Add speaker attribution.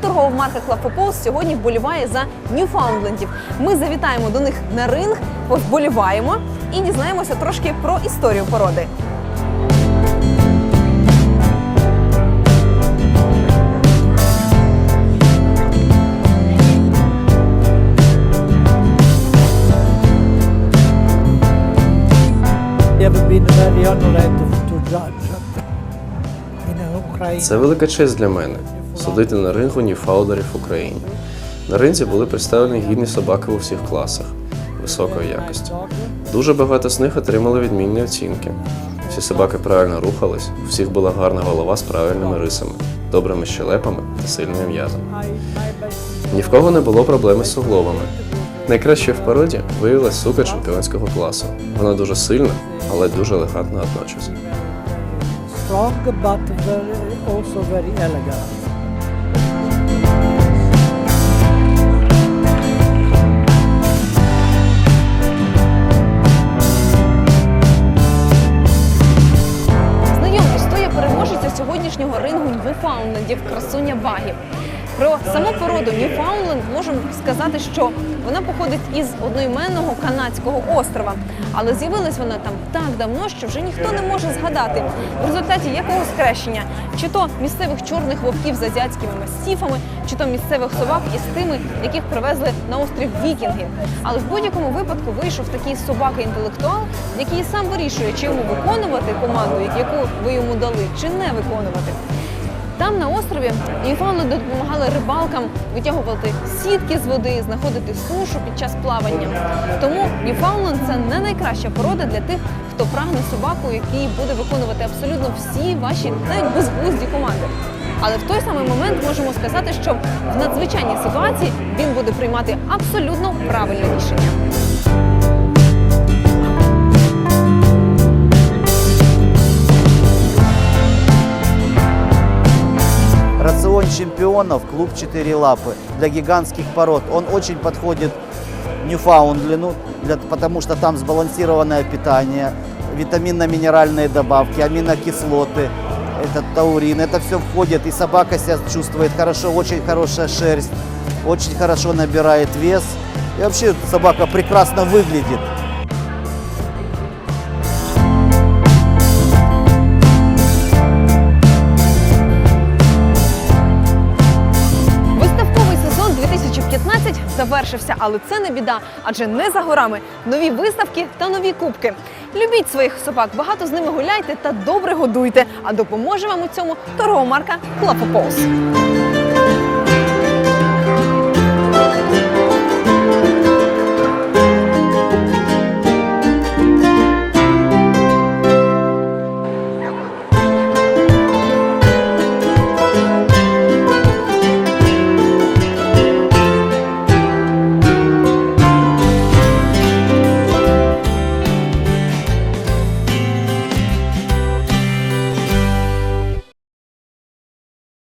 Speaker 1: торгова марка Клафополс сьогодні вболіває за Ньюфаундлендів. Ми завітаємо до них на ринг, повболіваємо і дізнаємося трошки про історію породи.
Speaker 2: Це велика честь для мене судити на рингу ніфаудерів в Україні. На ринзі були представлені гідні собаки у всіх класах високої якості. Дуже багато з них отримали відмінні оцінки. Всі собаки правильно рухались, у всіх була гарна голова з правильними рисами, добрими щелепами та сильними м'язами. Ні в кого не було проблеми з суглобами. Найкраще в породі виявилась сука чемпіонського класу. Вона дуже сильна, але дуже елегантна водночас.
Speaker 3: Strong but very, also very elegant.
Speaker 1: Знайомтесь, то є переможеця сьогоднішнього рингу Ньюфаунлендів красуня Багі. Про саму породу Ньюфаундленд можемо сказати, що вона походить із одноіменного канадського острова, але з'явилась вона там так давно, що вже ніхто не може згадати в результаті якого скрещення, чи то місцевих чорних вовків з азіатськими мастіфами, чи то місцевих собак із тими, яких привезли на острів Вікінги. Але в будь-якому випадку вийшов такий собака-інтелектуал, який сам вирішує, чи йому виконувати команду, яку ви йому дали, чи не виконувати. Там на острові Ньюфаундленди допомагали рибалкам витягувати сітки з води, знаходити сушу під час плавання. Тому Ньюфаундленд – це не найкраща порода для тих, хто прагне собаку, який буде виконувати абсолютно всі ваші навіть безглузді команди. Але в той самий момент можемо сказати, що в надзвичайній ситуації він буде приймати абсолютно правильне рішення.
Speaker 4: Чемпионов, клуб «Четыре лапы» для гигантских пород. Он очень подходит Ньюфаундленду, для- потому что там сбалансированное питание, витаминно-минеральные добавки, аминокислоты, это таурин, это все входит, и собака себя чувствует хорошо, очень хорошая шерсть, очень хорошо набирает вес. И вообще собака прекрасно выглядит.
Speaker 1: Завершився, але це не біда, адже не за горами нові виставки та нові кубки. Любіть своїх собак, багато з ними гуляйте та добре годуйте. А допоможе вам у цьому торгова марка Клапополс.